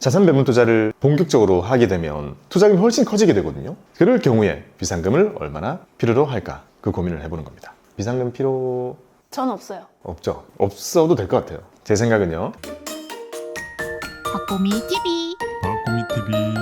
자산 배분 투자를 본격적으로 하게 되면 투자금이 훨씬 커지게 되거든요. 그럴 경우에 비상금을 얼마나 필요로 할까 그 고민을 해보는 겁니다. 비상금 필요 전 없어요. 없죠. 없어도 될 것 같아요. 제 생각은요. 박보미 TV 박구미 TV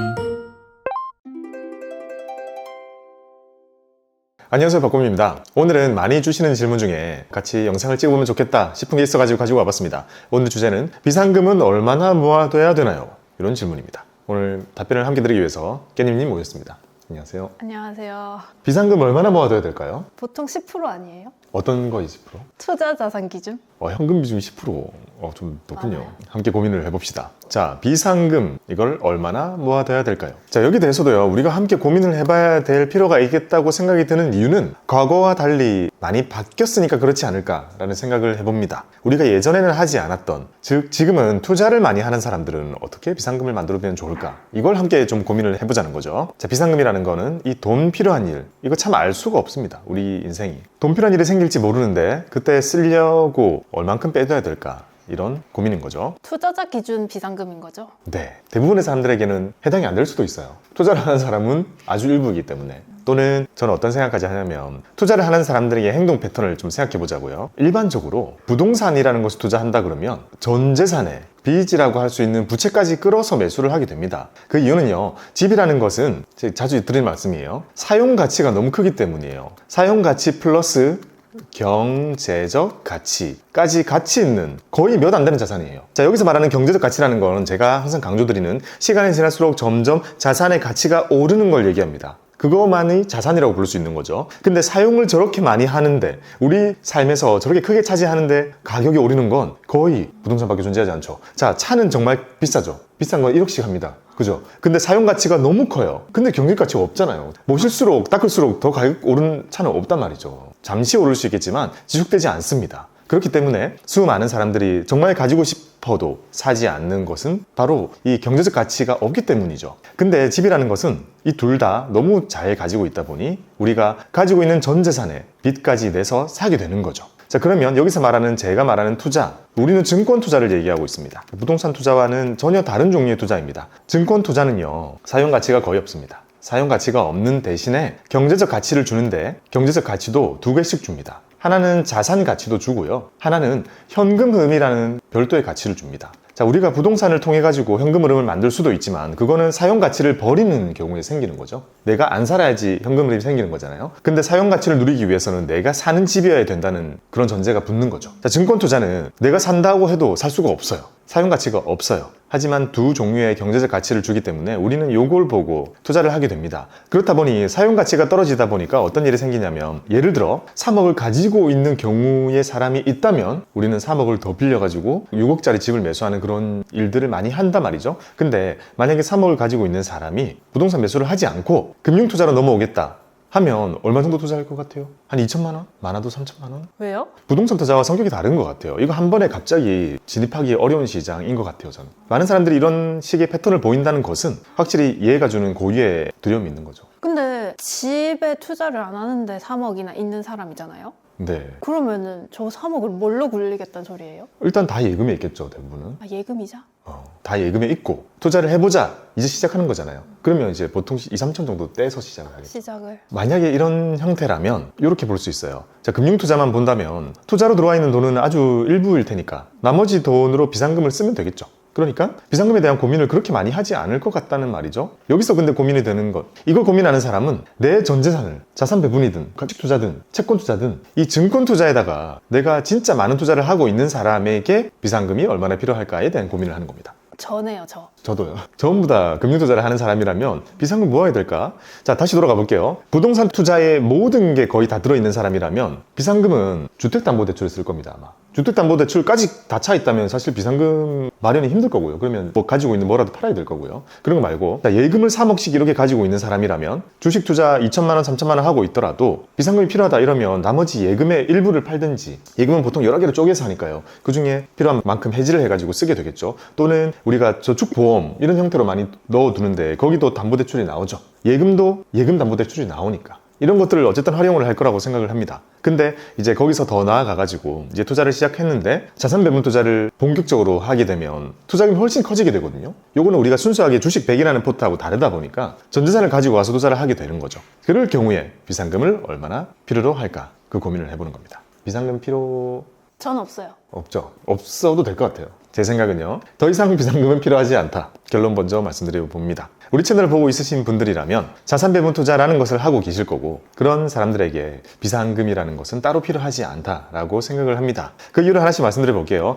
안녕하세요 박곰입니다 오늘은 많이 주시는 질문 중에 같이 영상을 찍어보면 좋겠다 싶은 게 있어가지고 가지고 와봤습니다 오늘 주제는 비상금은 얼마나 모아둬야 되나요? 이런 질문입니다 오늘 답변을 함께 드리기 위해서 깨님님 모셨습니다 안녕하세요 안녕하세요. 비상금 얼마나 모아둬야 될까요? 보통 10% 아니에요? 어떤 거 20%? 투자 자산 기준? 어, 현금 비중이 10%. 어, 좀 높군요. 맞아요. 함께 고민을 해봅시다. 자, 비상금. 이걸 얼마나 모아둬야 될까요? 자, 여기 대해서도요, 우리가 함께 고민을 해봐야 될 필요가 있겠다고 생각이 드는 이유는 과거와 달리 많이 바뀌었으니까 그렇지 않을까라는 생각을 해봅니다. 우리가 예전에는 하지 않았던, 즉, 지금은 투자를 많이 하는 사람들은 어떻게 비상금을 만들어보면 좋을까? 이걸 함께 좀 고민을 해보자는 거죠. 자, 비상금이라는 거는 이 돈 필요한 일. 이거 참 알 수가 없습니다. 우리 인생이. 돈 필요한 일이 생길지 모르는데, 그때 쓰려고 얼만큼 빼둬야 될까? 이런 고민인 거죠. 투자자 기준 비상금인 거죠? 네. 대부분의 사람들에게는 해당이 안 될 수도 있어요. 투자를 하는 사람은 아주 일부이기 때문에. 또는 저는 어떤 생각까지 하냐면 투자를 하는 사람들에게 행동 패턴을 좀 생각해 보자고요. 일반적으로 부동산이라는 것을 투자한다 그러면 전 재산에 빚이라고 할 수 있는 부채까지 끌어서 매수를 하게 됩니다. 그 이유는요. 집이라는 것은 제가 자주 드리는 말씀이에요. 사용 가치가 너무 크기 때문이에요. 사용 가치 플러스 경제적 가치까지 가치 있는 거의 몇 안 되는 자산이에요. 자, 여기서 말하는 경제적 가치라는 거는 제가 항상 강조드리는 시간이 지날수록 점점 자산의 가치가 오르는 걸 얘기합니다. 그것만이 자산이라고 부를 수 있는 거죠. 근데 사용을 저렇게 많이 하는데, 우리 삶에서 저렇게 크게 차지하는데 가격이 오르는 건 거의 부동산밖에 존재하지 않죠. 자, 차는 정말 비싸죠. 비싼 건 1억씩 합니다. 그죠? 근데 사용 가치가 너무 커요. 근데 경제 가치가 없잖아요. 모실수록 닦을수록 더 가격 오른 차는 없단 말이죠. 잠시 오를 수 있겠지만 지속되지 않습니다. 그렇기 때문에 수많은 사람들이 정말 가지고 싶어도 사지 않는 것은 바로 이 경제적 가치가 없기 때문이죠. 근데 집이라는 것은 이 둘 다 너무 잘 가지고 있다 보니 우리가 가지고 있는 전 재산에 빚까지 내서 사게 되는 거죠. 자, 그러면 여기서 말하는 제가 말하는 투자, 우리는 증권 투자를 얘기하고 있습니다. 부동산 투자와는 전혀 다른 종류의 투자입니다. 증권 투자는요, 사용 가치가 거의 없습니다. 사용 가치가 없는 대신에 경제적 가치를 주는데 경제적 가치도 두 개씩 줍니다. 하나는 자산 가치도 주고요. 하나는 현금 흐름이라는 별도의 가치를 줍니다. 자, 우리가 부동산을 통해 가지고 현금 흐름을 만들 수도 있지만 그거는 사용 가치를 버리는 경우에 생기는 거죠. 내가 안 살아야지 현금 흐름이 생기는 거잖아요. 근데 사용 가치를 누리기 위해서는 내가 사는 집이어야 된다는 그런 전제가 붙는 거죠. 자, 증권 투자는 내가 산다고 해도 살 수가 없어요. 사용 가치가 없어요. 하지만 두 종류의 경제적 가치를 주기 때문에 우리는 요걸 보고 투자를 하게 됩니다. 그렇다 보니 사용 가치가 떨어지다 보니까 어떤 일이 생기냐면 예를 들어 3억을 가지고 있는 경우의 사람이 있다면 우리는 3억을 더 빌려가지고 6억짜리 집을 매수하는 그런 일들을 많이 한단 말이죠. 근데 만약에 3억을 가지고 있는 사람이 부동산 매수를 하지 않고 금융 투자로 넘어오겠다. 하면 얼마 정도 투자할 것 같아요? 한 2천만 원? 많아도 3천만 원? 왜요? 부동산 투자와 성격이 다른 것 같아요. 이거 한 번에 갑자기 진입하기 어려운 시장인 것 같아요, 저는. 많은 사람들이 이런 식의 패턴을 보인다는 것은 확실히 얘가 주는 고유의 두려움이 있는 거죠. 근데 집에 투자를 안 하는데 3억이나 있는 사람이잖아요? 네. 그러면은 저 3억을 뭘로 굴리겠다는 소리예요? 일단 다 예금에 있겠죠, 대부분은. 아, 예금이자? 어, 다 예금에 있고, 투자를 해보자. 이제 시작하는 거잖아요. 그러면 이제 보통 2, 3천 정도 떼서 시작을 하겠죠. 시작을. 만약에 이런 형태라면 이렇게 볼 수 있어요. 자, 금융 투자만 본다면 투자로 들어와 있는 돈은 아주 일부일 테니까 나머지 돈으로 비상금을 쓰면 되겠죠. 그러니까 비상금에 대한 고민을 그렇게 많이 하지 않을 것 같다는 말이죠. 여기서 근데 고민이 되는 것. 이걸 고민하는 사람은 내 전 재산을 자산 배분이든 가축 투자든 채권 투자든 이 증권 투자에다가 내가 진짜 많은 투자를 하고 있는 사람에게 비상금이 얼마나 필요할까에 대한 고민을 하는 겁니다. 저네요, 저. 저도요. 전부 다 금융 투자를 하는 사람이라면 비상금 모아야 될까? 자, 다시 돌아가 볼게요. 부동산 투자에 모든 게 거의 다 들어있는 사람이라면 비상금은 주택담보대출을 쓸 겁니다, 아마. 주택담보대출까지 다 차 있다면 사실 비상금 마련이 힘들 거고요. 그러면 뭐 가지고 있는 뭐라도 팔아야 될 거고요. 그런 거 말고 자, 예금을 3억씩 이렇게 가지고 있는 사람이라면 주식 투자 2천만 원, 3천만 원 하고 있더라도 비상금이 필요하다 이러면 나머지 예금의 일부를 팔든지 예금은 보통 여러 개를 쪼개서 하니까요. 그 중에 필요한 만큼 해지를 해가지고 쓰게 되겠죠. 또는 우리가 저축보험 이런 형태로 많이 넣어두는데 거기도 담보대출이 나오죠. 예금도 예금 담보대출이 나오니까. 이런 것들을 어쨌든 활용을 할 거라고 생각을 합니다. 근데 이제 거기서 더 나아가가지고 이제 투자를 시작했는데 자산 배분 투자를 본격적으로 하게 되면 투자금이 훨씬 커지게 되거든요. 요거는 우리가 순수하게 주식 100이라는 포트하고 다르다 보니까 전 재산을 가지고 와서 투자를 하게 되는 거죠. 그럴 경우에 비상금을 얼마나 필요로 할까 그 고민을 해보는 겁니다. 비상금 필요 전 없어요. 없죠. 없어도 될 것 같아요. 제 생각은요. 더 이상 비상금은 필요하지 않다. 결론 먼저 말씀드려 봅니다. 우리 채널을 보고 있으신 분들이라면 자산 배분 투자라는 것을 하고 계실 거고 그런 사람들에게 비상금이라는 것은 따로 필요하지 않다라고 생각을 합니다. 그 이유를 하나씩 말씀드려 볼게요.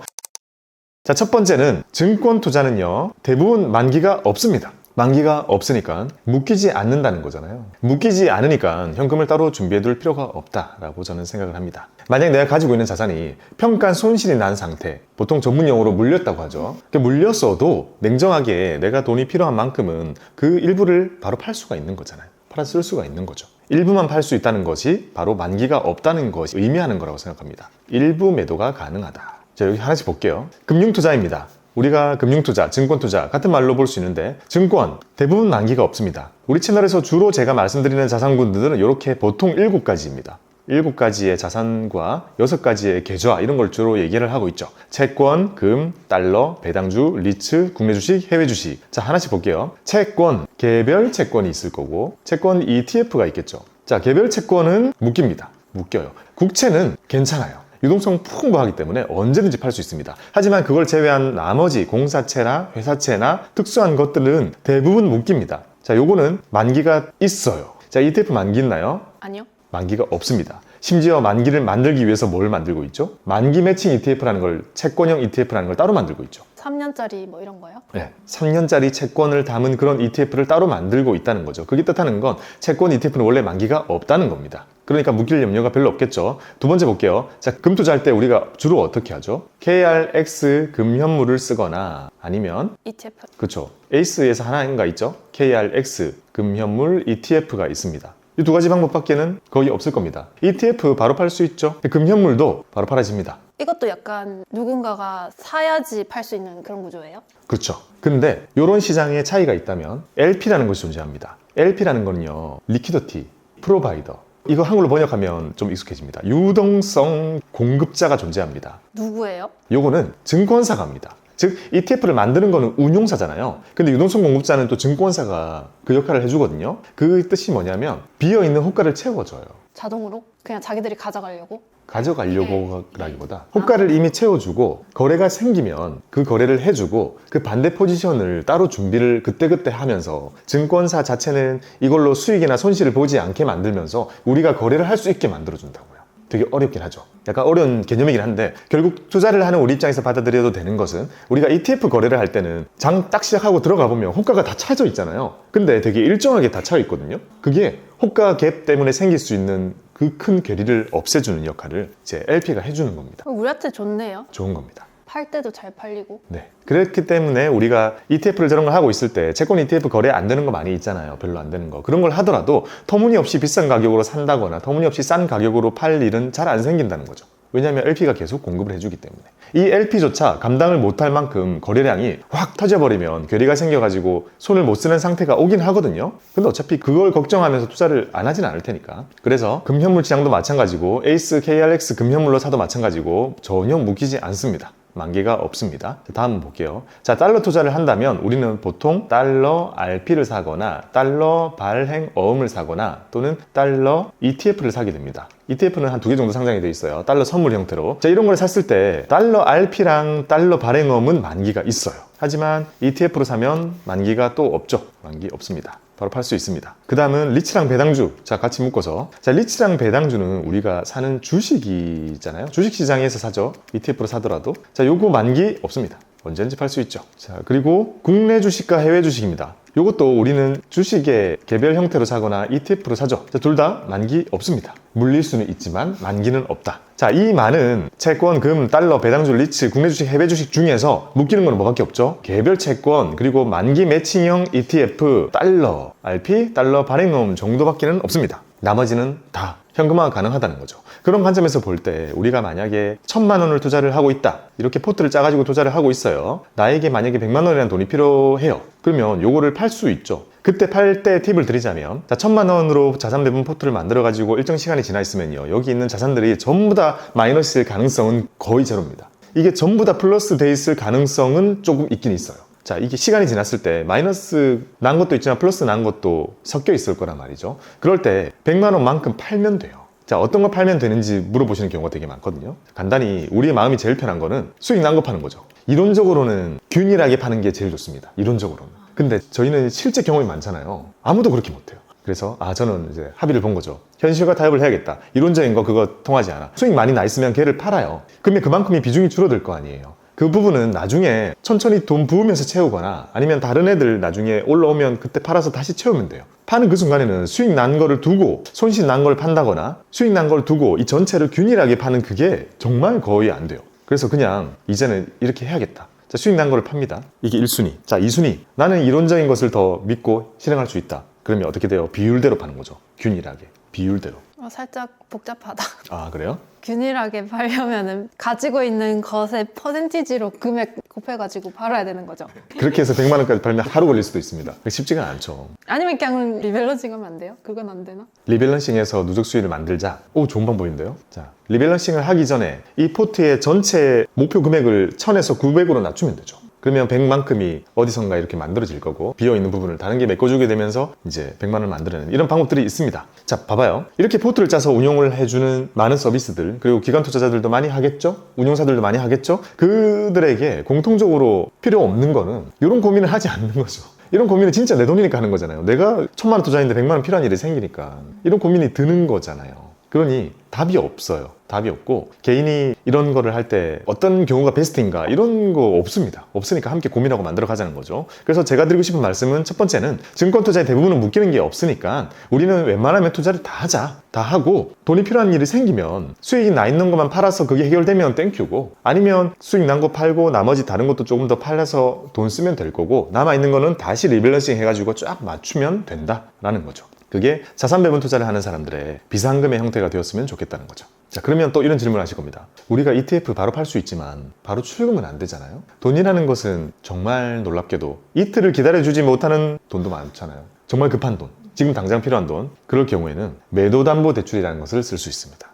자, 첫 번째는 증권 투자는요. 대부분 만기가 없습니다. 만기가 없으니까 묶이지 않는다는 거잖아요. 묶이지 않으니까 현금을 따로 준비해 둘 필요가 없다라고 저는 생각을 합니다. 만약 내가 가지고 있는 자산이 평가 손실이 난 상태, 보통 전문 용어로 물렸다고 하죠. 그 물렸어도 냉정하게 내가 돈이 필요한 만큼은 그 일부를 바로 팔 수가 있는 거잖아요. 팔아 쓸 수가 있는 거죠. 일부만 팔 수 있다는 것이 바로 만기가 없다는 것이 의미하는 거라고 생각합니다. 일부 매도가 가능하다. 자, 여기 하나씩 볼게요. 금융 투자입니다. 우리가 금융투자, 증권투자 같은 말로 볼 수 있는데 증권 대부분 만기가 없습니다. 우리 채널에서 주로 제가 말씀드리는 자산군들은 이렇게 보통 7가지입니다. 7가지의 자산과 6가지의 계좌 이런 걸 주로 얘기를 하고 있죠. 채권, 금, 달러, 배당주, 리츠, 국내 주식, 해외 주식. 자, 하나씩 볼게요. 채권, 개별 채권이 있을 거고 채권 ETF가 있겠죠. 자, 개별 채권은 묶입니다. 묶여요. 국채는 괜찮아요. 유동성 풍부하기 때문에 언제든지 팔 수 있습니다. 하지만 그걸 제외한 나머지 공사채나 회사채나 특수한 것들은 대부분 묶입니다. 자, 요거는 만기가 있어요. 자, ETF 만기 있나요? 아니요. 만기가 없습니다. 심지어 만기를 만들기 위해서 뭘 만들고 있죠? 만기 매칭 ETF라는 걸 채권형 ETF라는 걸 따로 만들고 있죠. 3년짜리 뭐 이런 거요? 네, 3년짜리 채권을 담은 그런 ETF를 따로 만들고 있다는 거죠. 그게 뜻하는 건 채권 ETF는 원래 만기가 없다는 겁니다. 그러니까 묶일 염려가 별로 없겠죠. 두 번째 볼게요. 자, 금 투자할 때 우리가 주로 어떻게 하죠? KRX 금현물을 쓰거나 아니면 ETF. 그렇죠. 에이스에서 하나인가 있죠? KRX 금현물 ETF가 있습니다. 이 두 가지 방법밖에는 거의 없을 겁니다. ETF 바로 팔 수 있죠. 금현물도 바로 팔아집니다. 이것도 약간 누군가가 사야지 팔 수 있는 그런 구조예요? 그렇죠. 근데 이런 시장에 차이가 있다면 LP라는 것이 존재합니다. LP라는 거는요, 리퀴더티, 프로바이더. 이거 한글로 번역하면 좀 익숙해집니다. 유동성 공급자가 존재합니다. 누구예요? 요거는 증권사가입니다. 즉 ETF를 만드는 거는 운용사잖아요. 근데 유동성 공급자는 또 증권사가 그 역할을 해주거든요. 그 뜻이 뭐냐면 비어 있는 호가를 채워줘요. 자동으로? 그냥 자기들이 가져가려고? 가져가려고라기보다 호가를 이미 채워주고 거래가 생기면 그 거래를 해주고 그 반대 포지션을 따로 준비를 그때그때 하면서 증권사 자체는 이걸로 수익이나 손실을 보지 않게 만들면서 우리가 거래를 할 수 있게 만들어준다고요. 되게 어렵긴 하죠. 약간 어려운 개념이긴 한데 결국 투자를 하는 우리 입장에서 받아들여도 되는 것은 우리가 ETF 거래를 할 때는 장 딱 시작하고 들어가 보면 호가가 다 차져 있잖아요. 근데 되게 일정하게 다 차 있거든요. 그게 호가 갭 때문에 생길 수 있는 그 큰 괴리를 없애주는 역할을 이제 LP가 해주는 겁니다. 우리한테 좋네요. 좋은 겁니다. 팔 때도 잘 팔리고. 네. 그렇기 때문에 우리가 ETF를 저런 걸 하고 있을 때 채권 ETF 거래 안 되는 거 많이 있잖아요. 별로 안 되는 거. 그런 걸 하더라도 터무니없이 비싼 가격으로 산다거나 터무니없이 싼 가격으로 팔 일은 잘 안 생긴다는 거죠. 왜냐하면 LP가 계속 공급을 해주기 때문에 이 LP조차 감당을 못할 만큼 거래량이 확 터져버리면 괴리가 생겨가지고 손을 못 쓰는 상태가 오긴 하거든요 근데 어차피 그걸 걱정하면서 투자를 안 하진 않을 테니까 그래서 금현물 시장도 마찬가지고 에이스 KRX 금현물로 사도 마찬가지고 전혀 묶이지 않습니다 만기가 없습니다. 자, 다음 볼게요. 자, 달러 투자를 한다면 우리는 보통 달러 RP를 사거나 달러 발행 어음을 사거나 또는 달러 ETF를 사게 됩니다. ETF는 한 두 개 정도 상장이 되어 있어요. 달러 선물 형태로. 자, 이런 걸 샀을 때 달러 RP랑 달러 발행어음은 만기가 있어요. 하지만 ETF로 사면 만기가 또 없죠. 만기 없습니다. 바로 팔 수 있습니다. 그 다음은 리츠랑 배당주. 자, 같이 묶어서. 자, 리츠랑 배당주는 우리가 사는 주식이잖아요. 주식시장에서 사죠. ETF로 사더라도. 자, 요거 만기 없습니다. 언제든지 팔 수 있죠. 자, 그리고 국내 주식과 해외 주식입니다. 요것도 우리는 주식의 개별 형태로 사거나 ETF로 사죠. 둘 다 만기 없습니다. 물릴 수는 있지만 만기는 없다. 자, 이 많은 채권, 금, 달러, 배당주, 리츠, 국내 주식, 해외 주식 중에서 묶이는 건 뭐밖에 없죠? 개별 채권, 그리고 만기 매칭형 ETF, 달러, RP, 달러 발행음 정도밖에는 없습니다. 나머지는 다 현금화가 가능하다는 거죠. 그런 관점에서 볼 때 우리가 만약에 천만 원을 투자를 하고 있다. 이렇게 포트를 짜가지고 투자를 하고 있어요. 나에게 만약에 백만 원이라는 돈이 필요해요. 그러면 요거를 팔 수 있죠. 그때 팔 때 팁을 드리자면 자 천만 원으로 자산 배분 포트를 만들어 가지고 일정 시간이 지나 있으면요 여기 있는 자산들이 전부 다 마이너스일 가능성은 거의 제로입니다 이게 전부 다 플러스 돼 있을 가능성은 조금 있긴 있어요 자 이게 시간이 지났을 때 마이너스 난 것도 있지만 플러스 난 것도 섞여 있을 거란 말이죠. 그럴 때 100만 원만큼 팔면 돼요. 자 어떤 걸 팔면 되는지 물어보시는 경우가 되게 많거든요. 간단히 우리의 마음이 제일 편한 거는 수익 난 거 파는 거죠. 이론적으로는 균일하게 파는 게 제일 좋습니다. 이론적으로는. 근데 저희는 실제 경험이 많잖아요. 아무도 그렇게 못해요. 그래서 아 저는 이제 합의를 본 거죠. 현실과 타협을 해야겠다. 이론적인 거 그거 통하지 않아. 수익 많이 나 있으면 걔를 팔아요. 그러면 그만큼의 비중이 줄어들 거 아니에요 그 부분은 나중에 천천히 돈 부으면서 채우거나 아니면 다른 애들 나중에 올라오면 그때 팔아서 다시 채우면 돼요. 파는 그 순간에는 수익 난 거를 두고 손실 난 걸 판다거나 수익 난 걸 두고 이 전체를 균일하게 파는 그게 정말 거의 안 돼요. 그래서 그냥 이제는 이렇게 해야겠다. 자, 수익 난 거를 팝니다. 이게 1순위. 자, 2순위. 나는 이론적인 것을 더 믿고 실행할 수 있다. 그러면 어떻게 돼요? 비율대로 파는 거죠. 균일하게. 비율대로. 어, 살짝 복잡하다. 아, 그래요? 균일하게 팔려면은 가지고 있는 것의 퍼센티지로 금액 곱해가지고 팔아야 되는 거죠. 그렇게 해서 100만 원까지 팔면 하루 걸릴 수도 있습니다. 쉽지가 않죠. 아니면 그냥 리밸런싱 하면 안 돼요? 그건 안 되나? 리밸런싱해서 누적 수익을 만들자. 오, 좋은 방법인데요. 자, 리밸런싱을 하기 전에 이 포트의 전체 목표 금액을 1000에서 900으로 낮추면 되죠. 그러면 100만큼이 어디선가 이렇게 만들어질 거고 비어있는 부분을 다른 게 메꿔주게 되면서 이제 100만을 만들어내는 이런 방법들이 있습니다. 자, 봐봐요. 이렇게 포트를 짜서 운용을 해주는 많은 서비스들 그리고 기관 투자자들도 많이 하겠죠? 운용사들도 많이 하겠죠? 그들에게 공통적으로 필요 없는 거는 이런 고민을 하지 않는 거죠. 이런 고민은 진짜 내 돈이니까 하는 거잖아요. 내가 천만 원 투자했는데 백만 원 필요한 일이 생기니까 이런 고민이 드는 거잖아요. 그러니 답이 없어요. 답이 없고 개인이 이런 거를 할 때 어떤 경우가 베스트인가 이런 거 없습니다. 없으니까 함께 고민하고 만들어 가자는 거죠. 그래서 제가 드리고 싶은 말씀은 첫 번째는 증권 투자의 대부분은 묶이는 게 없으니까 우리는 웬만하면 투자를 다 하자. 다 하고 돈이 필요한 일이 생기면 수익이 나 있는 것만 팔아서 그게 해결되면 땡큐고 아니면 수익 난 거 팔고 나머지 다른 것도 조금 더 팔아서 돈 쓰면 될 거고 남아 있는 거는 다시 리밸런싱 해가지고 쫙 맞추면 된다라는 거죠. 그게 자산 배분 투자를 하는 사람들의 비상금의 형태가 되었으면 좋겠다는 거죠. 자, 그러면 또 이런 질문 을 하실 겁니다. 우리가 ETF 바로 팔 수 있지만 바로 출금은 안 되잖아요. 돈이라는 것은 정말 놀랍게도 이틀을 기다려주지 못하는 돈도 많잖아요. 정말 급한 돈, 지금 당장 필요한 돈. 그럴 경우에는 매도담보대출이라는 것을 쓸 수 있습니다.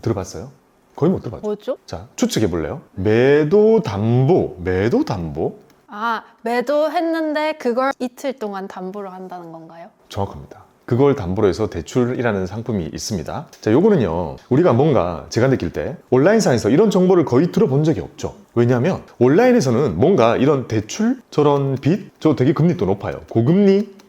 들어봤어요? 거의 못 들어봤죠. 뭐죠? 자, 추측해 볼래요? 매도담보, 매도담보? 아, 매도했는데 그걸 이틀 동안 담보로 한다는 건가요? 정확합니다. 그걸 담보로 해서 대출이라는 상품이 있습니다. 자, 요거는요, 우리가 뭔가 제가 느낄 때 온라인상에서 이런 정보를 거의 들어본 적이 없죠. 왜냐하면 온라인에서는 뭔가 이런 대출, 저런 빚, 저 되게 금리도 높아요. 고금리,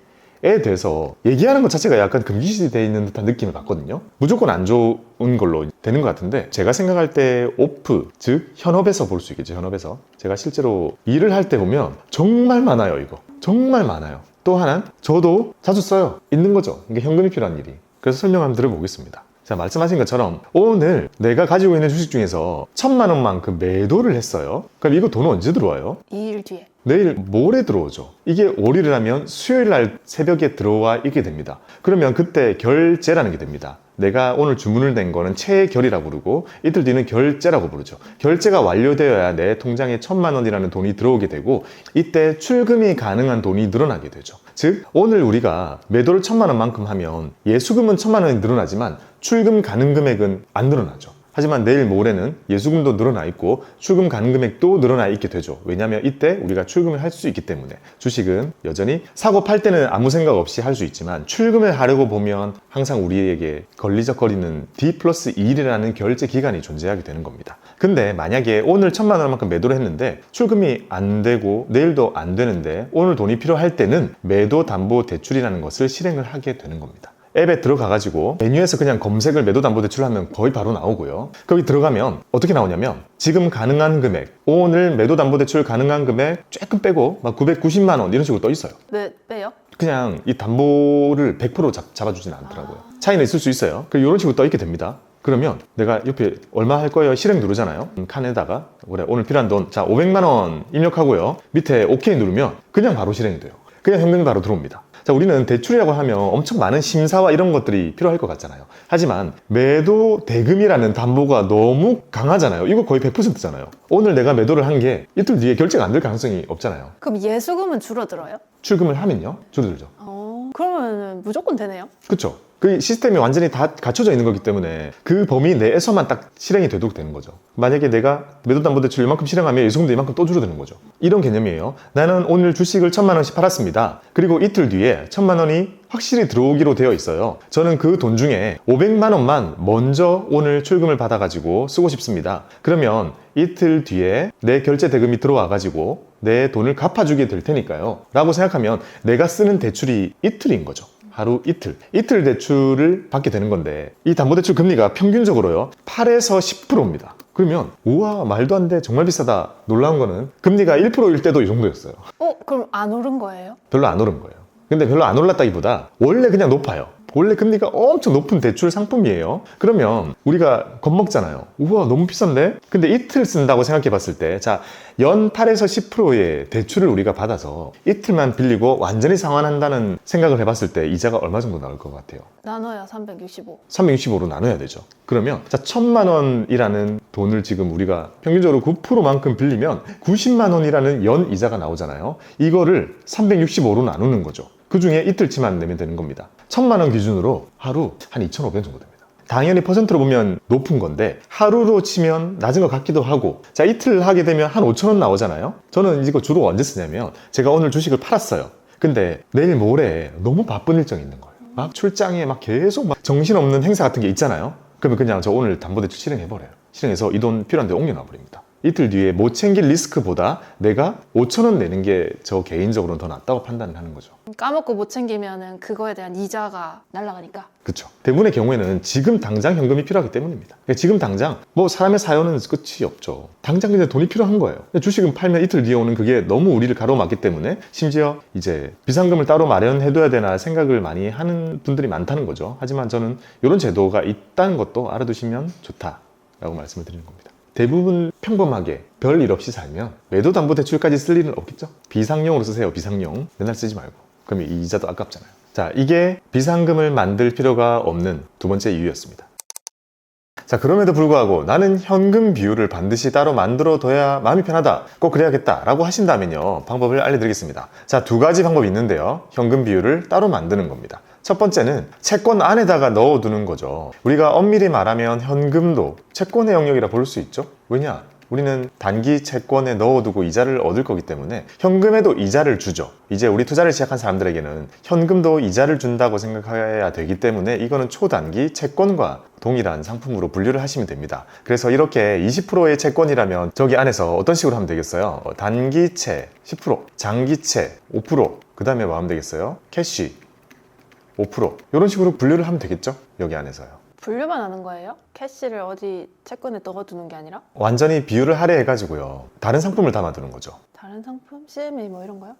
에 대해서 얘기하는 것 자체가 약간 금기시되어 있는 듯한 느낌을 받거든요. 무조건 안 좋은 걸로 되는 것 같은데 제가 생각할 때 오프, 즉 현업에서 볼 수 있겠죠. 현업에서 제가 실제로 일을 할 때 보면 정말 많아요. 이거 정말 많아요. 또 하나는 저도 자주 써요. 있는 거죠. 이게 현금이 필요한 일이. 그래서 설명 한번 들어보겠습니다. 자, 말씀하신 것처럼 오늘 내가 가지고 있는 주식 중에서 천만 원만큼 매도를 했어요. 그럼 이거 돈은 언제 들어와요? 2일 뒤에. 내일 모레 들어오죠. 이게 월요일 하면 수요일 날 새벽에 들어와 있게 됩니다. 그러면 그때 결제라는 게 됩니다. 내가 오늘 주문을 낸 거는 체결이라고 부르고 이틀 뒤는 결제라고 부르죠. 결제가 완료되어야 내 통장에 천만 원이라는 돈이 들어오게 되고 이때 출금이 가능한 돈이 늘어나게 되죠. 즉 오늘 우리가 매도를 천만 원만큼 하면 예수금은 천만 원이 늘어나지만 출금 가능 금액은 안 늘어나죠. 하지만 내일 모레는 예수금도 늘어나 있고 출금 가능 금액도 늘어나 있게 되죠. 왜냐하면 이때 우리가 출금을 할 수 있기 때문에 주식은 여전히 사고 팔 때는 아무 생각 없이 할 수 있지만 출금을 하려고 보면 항상 우리에게 걸리적거리는 D 플러스 1이라는 결제 기간이 존재하게 되는 겁니다. 근데 만약에 오늘 천만 원만큼 매도를 했는데 출금이 안 되고 내일도 안 되는데 오늘 돈이 필요할 때는 매도 담보 대출이라는 것을 실행을 하게 되는 겁니다. 앱에 들어가가지고 메뉴에서 그냥 검색을 매도담보대출 하면 거의 바로 나오고요. 거기 들어가면 어떻게 나오냐면 지금 가능한 금액, 오늘 매도담보대출 가능한 금액 조금 빼고 막 990만 원 이런 식으로 떠 있어요. 왜, 왜요? 그냥 이 담보를 100% 잡, 잡아주진 않더라고요. 차이는 있을 수 있어요. 그 이런 식으로 떠 있게 됩니다. 그러면 내가 옆에 얼마 할 거예요? 실행 누르잖아요. 음, 칸에다가 그래 오늘 필요한 돈, 자 500만 원 입력하고요. 밑에 OK 누르면 그냥 바로 실행이 돼요. 그냥 현금이 바로 들어옵니다. 자, 우리는 대출이라고 하면 엄청 많은 심사와 이런 것들이 필요할 것 같잖아요. 하지만 매도 대금이라는 담보가 너무 강하잖아요. 이거 거의 100%잖아요. 오늘 내가 매도를 한 게 이틀 뒤에 결제가 안 될 가능성이 없잖아요. 그럼 예수금은 줄어들어요? 출금을 하면요 줄어들죠. 어, 그러면 무조건 되네요. 그렇죠. 그 시스템이 완전히 다 갖춰져 있는 거기 때문에 그 범위 내에서만 딱 실행이 되도록 되는 거죠. 만약에 내가 매도담보대출 이만큼 실행하면 예수금도 이만큼 또 줄어드는 거죠. 이런 개념이에요. 나는 오늘 주식을 천만 원씩 팔았습니다. 그리고 이틀 뒤에 천만 원이 확실히 들어오기로 되어 있어요. 저는 그 돈 중에 500만 원만 먼저 오늘 출금을 받아가지고 쓰고 싶습니다. 그러면 이틀 뒤에 내 결제 대금이 들어와가지고 내 돈을 갚아주게 될 테니까요. 라고 생각하면 내가 쓰는 대출이 이틀인 거죠. 하루 이틀. 이틀 대출을 받게 되는 건데 이 담보대출 금리가 평균적으로요. 8에서 10%입니다. 그러면 우와 말도 안 돼 정말 비싸다 놀라운 거는 금리가 1%일 때도 이 정도였어요. 어, 그럼 안 오른 거예요? 별로 안 오른 거예요. 근데 별로 안 올랐다기보다 원래 그냥 높아요. 원래 금리가 엄청 높은 대출 상품이에요. 그러면 우리가 겁먹잖아요. 우와, 너무 비싼데? 근데 이틀 쓴다고 생각해 봤을 때, 자, 연 8에서 10%의 대출을 우리가 받아서 이틀만 빌리고 완전히 상환한다는 생각을 해 봤을 때 이자가 얼마 정도 나올 것 같아요? 나눠야 365. 365로 나눠야 되죠. 그러면 자 천만 원이라는 돈을 지금 우리가 평균적으로 9%만큼 빌리면 90만 원이라는 연 이자가 나오잖아요. 이거를 365로 나누는 거죠. 그 중에 이틀치만 내면 되는 겁니다. 천만 원 기준으로 하루 한 2,500원 정도 됩니다. 당연히 퍼센트로 보면 높은 건데 하루로 치면 낮은 것 같기도 하고 자 이틀 하게 되면 한 5천 원 나오잖아요. 저는 이거 주로 언제 쓰냐면 제가 오늘 주식을 팔았어요. 근데 내일 모레 너무 바쁜 일정이 있는 거예요. 막 출장에 막 계속 막 정신없는 행사 같은 게 있잖아요. 그러면 그냥 저 오늘 담보대출 실행해버려요. 실행해서 이 돈 필요한 데 옮겨놔 버립니다. 이틀 뒤에 못 챙길 리스크보다 내가 5천 원 내는 게 저 개인적으로는 더 낫다고 판단을 하는 거죠. 까먹고 못 챙기면은 그거에 대한 이자가 날라가니까. 그렇죠. 대부분의 경우에는 지금 당장 현금이 필요하기 때문입니다. 그러니까 지금 당장 뭐 사람의 사연은 끝이 없죠. 당장 그냥 돈이 필요한 거예요. 주식은 팔면 이틀 뒤에 오는 그게 너무 우리를 가로막기 때문에 심지어 이제 비상금을 따로 마련해둬야 되나 생각을 많이 하는 분들이 많다는 거죠. 하지만 저는 이런 제도가 있다는 것도 알아두시면 좋다라고 말씀을 드리는 겁니다. 대부분 평범하게 별일 없이 살면 매도담보대출까지 쓸 일은 없겠죠. 비상용으로 쓰세요. 비상용 맨날 쓰지 말고. 그럼 이 이자도 아깝잖아요. 자, 이게 비상금을 만들 필요가 없는 두 번째 이유였습니다. 자, 그럼에도 불구하고 나는 현금 비율을 반드시 따로 만들어 둬야 마음이 편하다. 꼭 그래야겠다. 라고 하신다면요. 방법을 알려드리겠습니다. 자, 두 가지 방법이 있는데요. 현금 비율을 따로 만드는 겁니다. 첫 번째는 채권 안에다가 넣어두는 거죠. 우리가 엄밀히 말하면 현금도 채권의 영역이라 볼 수 있죠. 왜냐? 우리는 단기 채권에 넣어두고 이자를 얻을 거기 때문에 현금에도 이자를 주죠. 이제 우리 투자를 시작한 사람들에게는 현금도 이자를 준다고 생각해야 되기 때문에 이거는 초단기 채권과 동일한 상품으로 분류를 하시면 됩니다. 그래서 이렇게 20%의 채권이라면 저기 안에서 어떤 식으로 하면 되겠어요? 어, 단기채 10%, 장기채 5%, 그 다음에 뭐 하면 되겠어요? 캐시 5% 이런 식으로 분류를 하면 되겠죠? 여기 안에서요. 분류만 하는 거예요? 캐시를 어디 채권에 넣어두는 게 아니라? 완전히 비율을 할애해가지고요. 다른 상품을 담아두는 거죠. 다른 상품? CMA 뭐 이런 거요?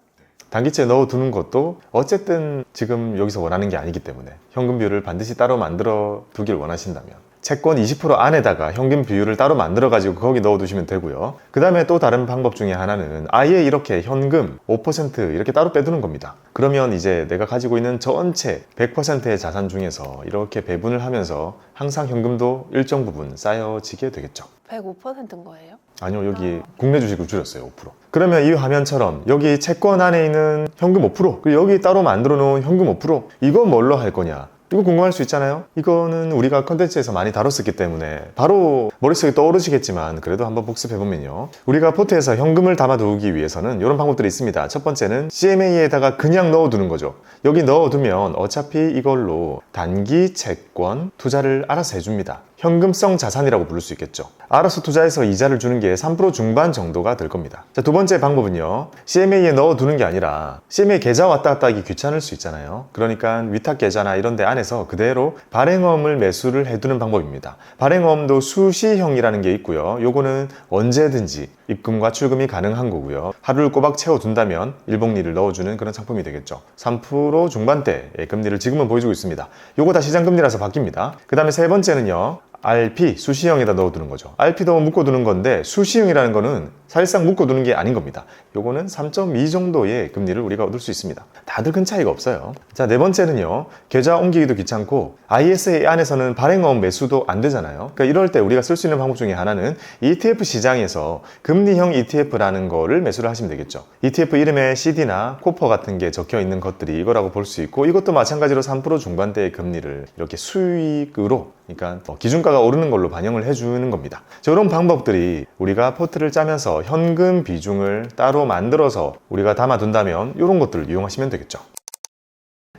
단기채 넣어두는 것도 어쨌든 지금 여기서 원하는 게 아니기 때문에 현금 비율을 반드시 따로 만들어 두길 원하신다면 채권 20% 안에다가 현금 비율을 따로 만들어 가지고 거기 넣어 두시면 되고요. 그 다음에 또 다른 방법 중에 하나는 아예 이렇게 현금 5% 이렇게 따로 빼두는 겁니다. 그러면 이제 내가 가지고 있는 전체 100%의 자산 중에서 이렇게 배분을 하면서 항상 현금도 일정 부분 쌓여지게 되겠죠. 105%인 거예요? 아니요, 여기 국내 주식을 줄였어요, 5%. 그러면 이 화면처럼 여기 채권 안에 있는 현금 5%, 그리고 여기 따로 만들어 놓은 현금 5%, 이거 뭘로 할 거냐? 이거 궁금할 수 있잖아요? 이거는 우리가 컨텐츠에서 많이 다뤘었기 때문에 바로 머릿속에 떠오르시겠지만 그래도 한번 복습해보면요. 우리가 포트에서 현금을 담아두기 위해서는 이런 방법들이 있습니다. 첫 번째는 CMA에다가 그냥 넣어두는 거죠. 여기 넣어두면 어차피 이걸로 단기 채권 투자를 알아서 해줍니다. 현금성 자산이라고 부를 수 있겠죠. 알아서 투자해서 이자를 주는 게 3% 중반 정도가 될 겁니다. 자, 두 번째 방법은요. CMA에 넣어두는 게 아니라 CMA 계좌 왔다 갔다 하기 귀찮을 수 있잖아요. 그러니까 위탁 계좌나 이런 데 안에서 그대로 발행어음을 매수를 해두는 방법입니다. 발행어음도 수시형이라는 게 있고요. 요거는 언제든지 입금과 출금이 가능한 거고요. 하루를 꼬박 채워둔다면 일봉리를 넣어주는 그런 상품이 되겠죠. 3% 중반대의 금리를 지금은 보여주고 있습니다. 요거 다 시장 금리라서 바뀝니다. 그 다음에 세 번째는요. RP 수시형에다 넣어두는 거죠. RP도 묶어두는 건데 수시형이라는 거는 사실상 묶어두는 게 아닌 겁니다. 요거는 3.2 정도의 금리를 우리가 얻을 수 있습니다. 다들 큰 차이가 없어요. 자, 네 번째는요. 계좌 옮기기도 귀찮고 ISA 안에서는 발행어음 매수도 안 되잖아요. 그러니까 이럴 때 우리가 쓸 수 있는 방법 중에 하나는 ETF 시장에서 금리형 ETF라는 거를 매수를 하시면 되겠죠. ETF 이름에 CD나 코퍼 같은 게 적혀 있는 것들이 이거라고 볼 수 있고 이것도 마찬가지로 3% 중반대의 금리를 이렇게 수익으로 그러니까 뭐 기준가가 오르는 걸로 반영을 해주는 겁니다. 자, 이런 방법들이 우리가 포트를 짜면서 현금 비중을 따로 만들어서 우리가 담아둔다면 이런 것들을 이용하시면 되겠죠.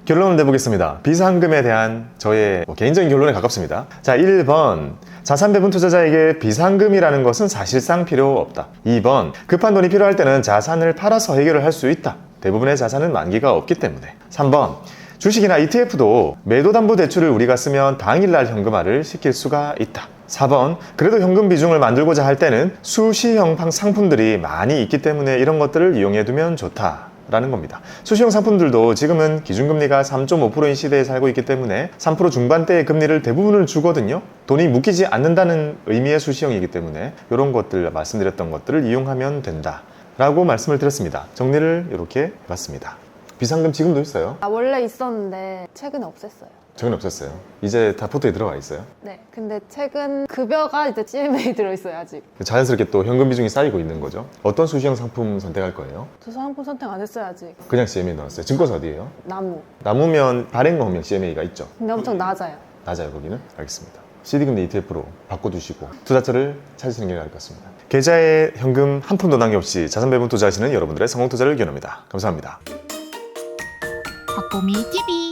결론을 내보겠습니다. 비상금에 대한 저의 뭐 개인적인 결론에 가깝습니다. 자, 1번. 자산 배분 투자자에게 비상금이라는 것은 사실상 필요 없다. 2번. 급한 돈이 필요할 때는 자산을 팔아서 해결을 할 수 있다. 대부분의 자산은 만기가 없기 때문에. 3번. 주식이나 ETF도 매도담보 대출을 우리가 쓰면 당일날 현금화를 시킬 수가 있다. 4번. 그래도 현금 비중을 만들고자 할 때는 수시형 상품들이 많이 있기 때문에 이런 것들을 이용해 두면 좋다. 라는 겁니다. 수시형 상품들도 지금은 기준금리가 3.5%인 시대에 살고 있기 때문에 3% 중반대의 금리를 대부분을 주거든요. 돈이 묶이지 않는다는 의미의 수시형이기 때문에 이런 것들 말씀드렸던 것들을 이용하면 된다. 라고 말씀을 드렸습니다. 정리를 이렇게 해봤습니다. 비상금 지금도 있어요. 아, 원래 있었는데 최근에 없앴어요. 저는 없었어요. 이제 다 포트에 들어가 있어요. 네, 근데 최근 급여가 이제 CMA에 들어있어요 아직. 자연스럽게 또 현금 비중이 쌓이고 있는 거죠. 어떤 수시형 상품 선택할 거예요? 저 상품 선택 안 했어요 아직. 그냥 CMA 넣었어요. 증권사 어디예요? 나무. 남으면 발행거면 CMA가 있죠. 근데 엄청 낮아요. 낮아요 거기는 알겠습니다 CD금리 ETF로 바꿔두시고 투자처를 찾으시는 게 나을 것 같습니다 계좌에 현금 한 푼도 남김없이 자산 배분 투자하시는 여러분들의 성공 투자를 기원합니다 감사합니다 박보미 TV 박고미 TV